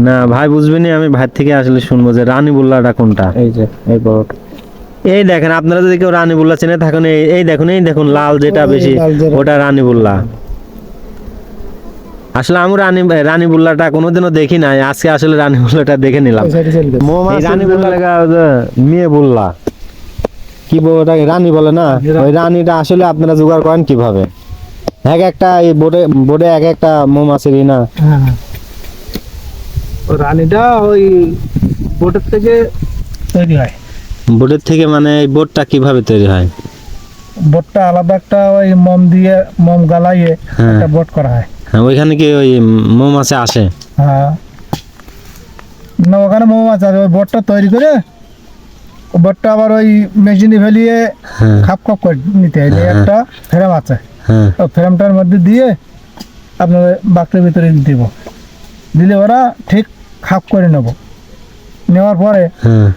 না ভাই বুঝবেনি আমি ভাই থেকে আসলে শুনব যে রানী বুল্লাটা কোনটা। এই যে এই বড়। এই দেখেন আপনারা যদি কেউ রানী বুল্লা চেনে থাকুন এই- এই দেখুন এই দেখুন লাল যেটা ওই বেশি ওটা রানী বুল্লা আসলে আমি রানী রানী বুল্লাটা কোনোদিনও দেখি নাই আজকে আসলে রানী বুল্লাটা দেখে নিলাম। মেয়ে বুল্লা কি বলে ওটাকে? রানী বলে না? ওই রানীটা আসলে আপনারা জোগাড় করেন কীভাবে? এক একটা এই বোর্ডে বোর্ডে এক একটা মৌমাছির ই না? হ্যাঁ হ্যাঁ। রানীটা ওই বোটের থেকে তৈরি হয়। বোর্ডের থেকে মানে এই বোর্ডটা কীভাবে তৈরি হয়? বোটটা আলাদা একটা ওই মোম দিয়ে মোম গালাইয়ে হ্যাঁ। একটা বোট করা হয়। হ্যাঁ ওইখানে কি ওই মৌমাছি আসে? হ্যাঁ। না ওখানে মৌমাছি ওই বোটটা তৈরি করে বোটটা আবার ওই মেশিনে ফেলিয়ে হ্যাঁ। খাপ খাপ করে নিতে হয়। হ্যাঁ। একটা ফ্রেম আছে। হ্যাঁ। ফ্রেমটার মধ্যে দিয়ে আপনার বাক্সের ভিতরে দিব। দিলে ওরা ঠিক খাপ করে নেব। নেওয়ার পরে হ্যাঁ।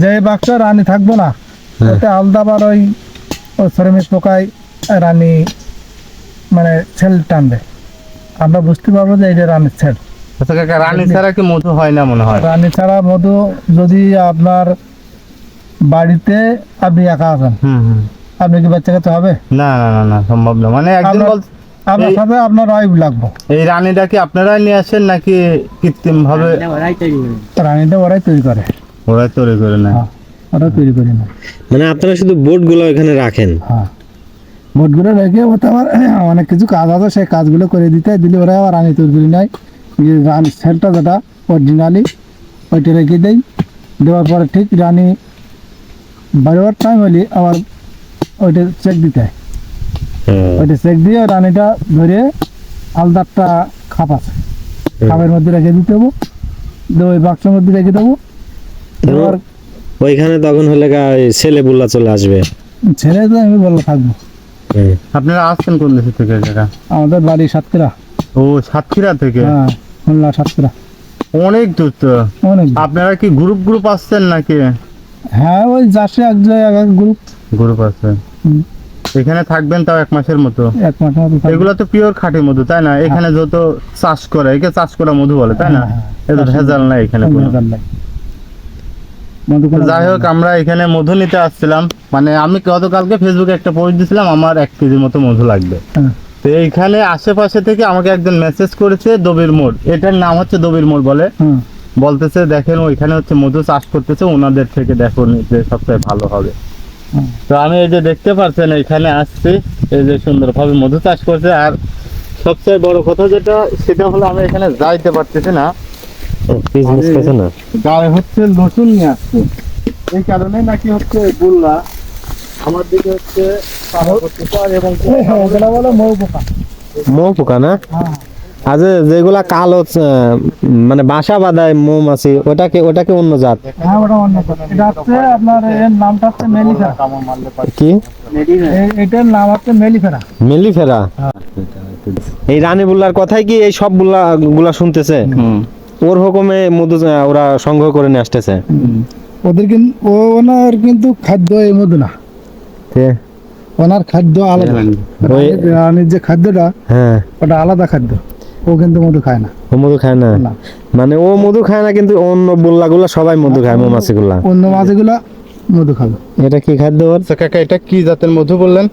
যে বাক্স রানী থাকব না হ্যাঁ। ওটা আলাদা ওই শ্রমিক পোকায় রানী মানে ছেল টানবে। আমরা বুঝতে পারব যে এটা রানীর ছেল। আচ্ছা রানী ছাড়া কি মধু হয় না মনে হয়? রানী ছাড়া মধু যদি আপনার বাড়িতে আপনি একা আছেন হুম হুম। আপনি কি বাচ্চা খেতে হবে? না না না সম্ভব না। মানে বল আপনার সাথে আপনার ওয়াইফ লাগবো। এই রানীটা কি আপনারাই নিয়ে আসেন নাকি কৃত্রিম ভাবে? রানীটা ওরাই তৈরি করে। ওরাই তৈরি করে। নেয় হ্যাঁ ওরা তৈরি করে না। মানে আপনারা শুধু বোর্ডগুলো এখানে রাখেন? হ্যাঁ। বোটগুলো রেখে ওতে আবার অনেক কিছু কাজ আছে সেই কাজগুলো করে দিতে দিলে ওরা আবার রানী তৈরি করে নেয়। যে রানী সেলটা যেটা অরিজিনালি ওইটা রেখে দেই। দেওয়ার পরে ঠিক রানী বাড়িবার টাইম হলে আবার ওইটা চেক দিতে হয়। ওইটা চেক দিয়ে রানীটা ধরে আলাদা একটা খাপ আছে খাপের মধ্যে রেখে দিতে হব। ওই বাক্সের মধ্যে রেখে দেবো। দেওয়ার ওইখানে তখন হলে ছেলে বুল্লা চলে আসবে। ছেলে তো আমি বলে থাকব। আপনারা আসছেন কোন দেশ থেকে কাকা আমাদের বাড়ি সাতক্ষীরা। ও সাতক্ষীরা থেকে? হ্যাঁ খুলনা সাতক্ষীরা। অনেক দূর তো। অনেক আপনারা কি গ্রুপ গ্রুপ আসছেন নাকি? হ্যাঁ ওই যাচ্ছে এক জায়গায় গ্রুপ গ্রুপ আছে। হুম। এখানে থাকবেন তাও এক মাসের মতো। এক মাস মতো এগুলো তো পিওর খাঁটি মধু তাই না? এখানে যত চাষ করে একে চাষ করা মধু বলে তাই না? হ্যাঁ, এটা ভেজাল নাই এখানে কোনো। যাই হোক আমরা এখানে মধু নিতে আসছিলাম। মানে আমি গতকালকে ফেসবুকে একটা পোস্ট দিছিলাম আমার এক কেজির মতো মধু লাগবে। হ্যাঁ, তো এইখানে আশেপাশে থেকে আমাকে একজন মেসেজ করেছে দবির মোড়। এটার নাম হচ্ছে দবির মোড় বলে। বলতেছে দেখেন ওইখানে হচ্ছে মধু চাষ করতেছে ওনাদের থেকে দেখুন যে সবচেয়ে ভালো হবে। তো আমি এই যে দেখতে পাচ্ছেন এখানে আসছি। এই যে সুন্দরভাবে মধু চাষ করছে। আর সবচেয়ে বড় কথা যেটা সেটা হলো আমি এখানে যাইতে পারতেছি না। বিজনেস গায়ে হচ্ছে নতুন নিয়ে আসছে। এই কারণে নাকি হচ্ছে বললা আমার দিকে হচ্ছে এবং হ্যাঁ, মৌ পোকা। মৌ পোকা না? হ্যাঁ। আজ যেগুলা কালো মানে বাসা বাঁধায় মৌমাছি ওটাকে ওটাকে অন্য জাত। হ্যাঁ ওটা অন্য কথা এটা হচ্ছে আপনার এর নামটা হচ্ছে মেলিফেরা। কি? এই- এটার নাম হচ্ছে মেলিফেরা। মেলিফেরা? এই রানী বুল্লার কথাই কি এই সব বুল্লা গুলা শুনতেছে? ওর হুকুমে মধু ওরা সংগ্রহ করে নিয়ে আসতেছে। ওদের কিন্তু ওনার কিন্তু খাদ্য এই মধু না ওনার খাদ্য আলাদা। রানীর যে খাদ্যটা হ্যাঁ। ওটা আলাদা খাদ্য। ও কিন্তু মধু খায় না। ও মধু খায় না। মানে ও মধু খায় না কিন্তু অন্য বুল্লাগুলো সবাই মধু খায় মৌমাছি গুলা অন্য মাছগুলা মধু খাবে। এটা কি খাদ্য ওর? আচ্ছা কাকা এটা কি জাতের মধু বললেন?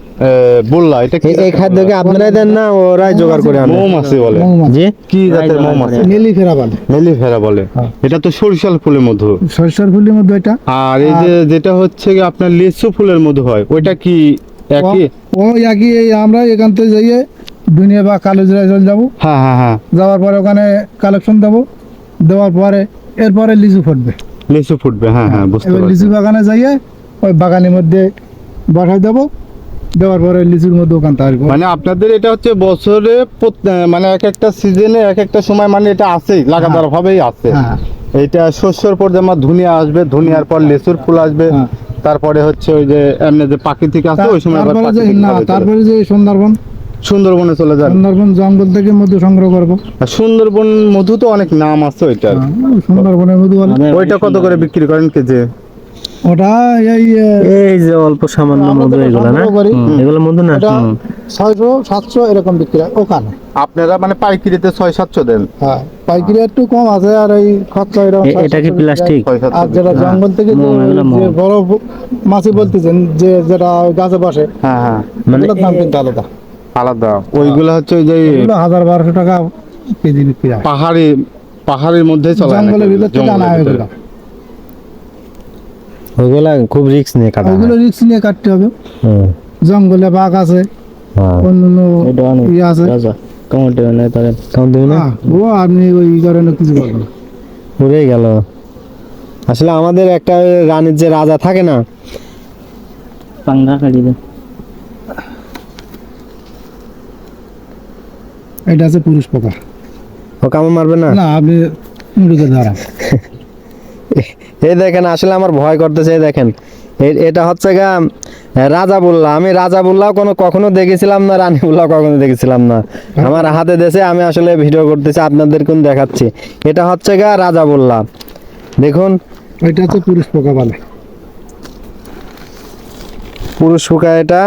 বললা এটা কি এই- খাদ্যকে আপনারাই দেন না ওরাই জোগাড় করে আনে। মৌমাছি বলে। জি কি জাতের মৌমাছি? বলে। বলে। হ্যাঁ। এটা তো সরিষাল ফুলের মধু। সরষের ফুলের মধ্যে এটা। আর এই যে যেটা হচ্ছে আপনার লিচু ফুলের মধু হয় ওইটা কি একই? ও- ও একই এই আমরা এখান থেকে যাইয়ে দুনিয়া বা কালোজিরা চলে যাব। হ্যাঁ হ্যাঁ হ্যাঁ যাওয়ার পরে ওখানে কালেকশন দেবো। দেওয়ার পরে এরপরে লিচু ফুটবে। লিচু ফুটবে হ্যাঁ হ্যাঁ বুঝতে পারছি। লিচু বাগানে যাইয়ে ওই বাগানের মধ্যে বসাই দেবো। দেওয়ার পরে লিচুর মধ্যে ওখান তৈরি মানে আপনাদের এটা হচ্ছে বছরে মানে এক একটা সিজনে এক একটা সময় মানে এটা আছেই লাগাতার ভাবেই আছে। হ্যাঁ। এইটা শস্যর পর যেমন ধুনিয়া আসবে ধুনিয়ার পর লেচুর ফুল আসবে হ্যাঁ। তারপরে হচ্ছে ওই যে এমনি যে প্রাকৃতিক আছে ওই সময়। তারপরে যে সুন্দরবন সুন্দরবনে চলে যাবে সুন্দরবন জঙ্গল থেকে মধু সংগ্রহ করব। সুন্দরবন মধু তো অনেক নাম আছে ওইটার। হ্যাঁ, সুন্দরবনের মধু ওইটা কত করে বিক্রি করেন কেজি? ওটা এই এই যে অল্প সামান্য মধু এগুলো না? এগুলো মধু না। ছয়শো সাতশো এরকম বিক্রি হয় ওখানে। আপনারা মানে পাইকারিতে ছয় সাতশো দেন। হ্যাঁ পাইকারি একটু কম আছে আর এই খরচা এরকম এটা কি প্লাস্টিক? আর যেটা জঙ্গল থেকে যে মোম, এগুলো মোম। যে বড় মাছি বলতেছেন যে যেটা ওই গাছে বসে হ্যাঁ হ্যাঁ। মানে দাম কিন্তু আলাদা। আলাদা ওইগুলো হচ্ছে ওই যে হাজার বারোশো টাকা কেজি বিক্রি হয়। পাহাড়ি পাহাড়ের মধ্যে চলে জঙ্গলের ভিতর থেকে আনা হয় ওগুলো ওগুলা খুব রিস্ক নিয়ে কাটা ওগুলো। রিক্স নিয়ে কাটতে হবে। জঙ্গলে বাঘ আছে হ্যাঁ। ইয়ে আছে। কেমন দেবে না হ্যাঁ, ও আপনি ওই কারণে কিছু। গেল। আসলে আমাদের একটা রানীর যে রাজা থাকে না এটা আছে পুরুষ পোকা। ও কামড় মারবে না? না আপনি মুড়িকে ধরান এই দেখেন আসলে আমার ভয় করতেছে দেখেন। এটা হচ্ছে গা রাজা বললা আমি রাজা বললাও কোনো কখনো দেখেছিলাম না রানী বললাও কখনো দেখেছিলাম না। আমার হাতে দেশে আমি আসলে ভিডিও করতেছি আপনাদের কোন দেখাচ্ছি। এটা হচ্ছে গা রাজা বললা দেখুন। এটা হচ্ছে পুরুষ পোকা বলে। পুরুষ পোকা এটা।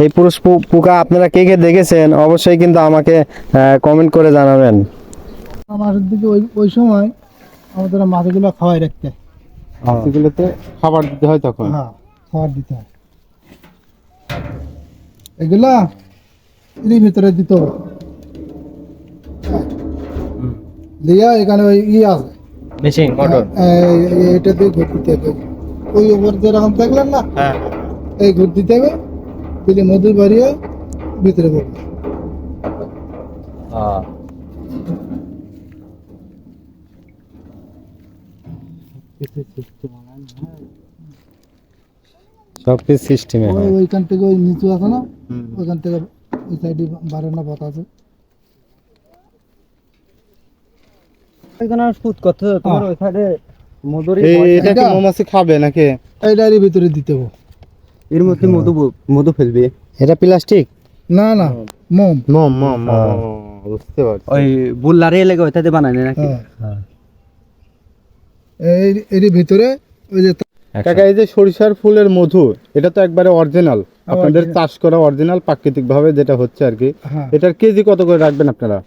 এই পুরুষ পোকা আপনারা কে কে দেখেছেন অবশ্যই কিন্তু আমাকে কমেন্ট করে জানাবেন। মাসের দিকে ওই ওই সময় আমাদের মাছগুলো খাওয়াই রাখতে। হয়। সেগুলোতে খাবার দিতে হয় তখন? হ্যাঁ খাবার দিতে হয়। এগুলা এরই ভিতরে দিত দিয়া এখানে ওই ই আছে। মেশিন এই- এটা দিয়ে ঘুরতে ওই উপর যেরকম দেখলেন না? হ্যাঁ। এই ঘুরতে দিতে হবে দিলে মধু বাড়িয়ে ভিতরে পড়বে সিস্টেমে ওইখান থেকে ওই নিচু আছে না? ওইখান থেকে ওই সাইডে বারে না পথ আছে। এখানে সুদ কত? তোমার ওই সাইডে মধুরি এটা? মৌমাছি খাবে নাকি? এইটারই ভিতরে দিতে হবে। এর মধ্যে মধু মধু ফেলবে। এটা প্লাস্টিক না না মোম। মম মম মম। বুঝতে পারছি। ওই বুল্লারে লেগে ওইটাতে বানায় নাকি? হ্যাঁ। এই এরই ভিতরে ওই যে কাকা এই যে সরিষার ফুলের মধু এটা তো একবারে অরিজিনাল আপনাদের চাষ করা অরিজিনাল প্রাকৃতিক ভাবে যেটা হচ্ছে আর কি। হ্যাঁ। এটার কেজি কত করে রাখবেন আপনারা?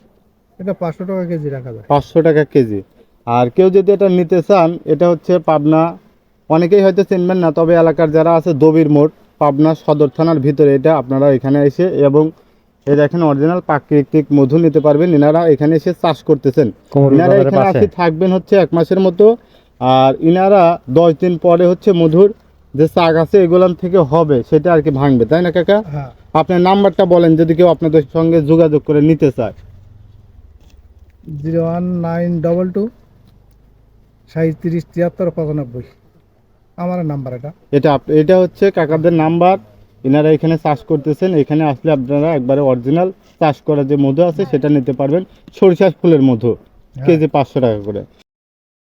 এটা পাঁচশো টাকা কেজি রাখা যায়। পাঁচশো টাকা কেজি। আর কেউ যদি এটা নিতে চান এটা হচ্ছে পাবনা অনেকেই হয়তো চিনবেন না তবে এলাকার যারা আছে দবির মোড় পাবনা সদর থানার ভিতরে এটা আপনারা এখানে এসে এবং এই দেখেন অরিজিনাল প্রাকৃতিক মধু নিতে পারবেন। ইনারা এখানে এসে চাষ করতেছেন। ইনারা এখানে। আসি থাকবেন হচ্ছে এক মাসের মতো। আর ইনারা দশ দিন পরে হচ্ছে মধুর যে চাক আছে এগুলান থেকে হবে সেটা আর কি ভাঙবে তাই না কাকা? হ্যাঁ। আপনার নাম্বারটা বলেন যদি কেউ আপনাদের সঙ্গে যোগাযোগ করে নিতে চায়। Zero one nine double two সাঁত্রিশ তিয়াত্তর পঁচানব্বই। আমার নাম্বার এটা। এটা এটা হচ্ছে কাকাদের নাম্বার। এনারা এখানে চাষ করতেছেন। এখানে আসলে আপনারা একবারে অরিজিনাল চাষ করা যে মধু আছে সেটা নিতে পারবেন। সরিষার ফুলের মধু কেজি পাঁচশো টাকা করে।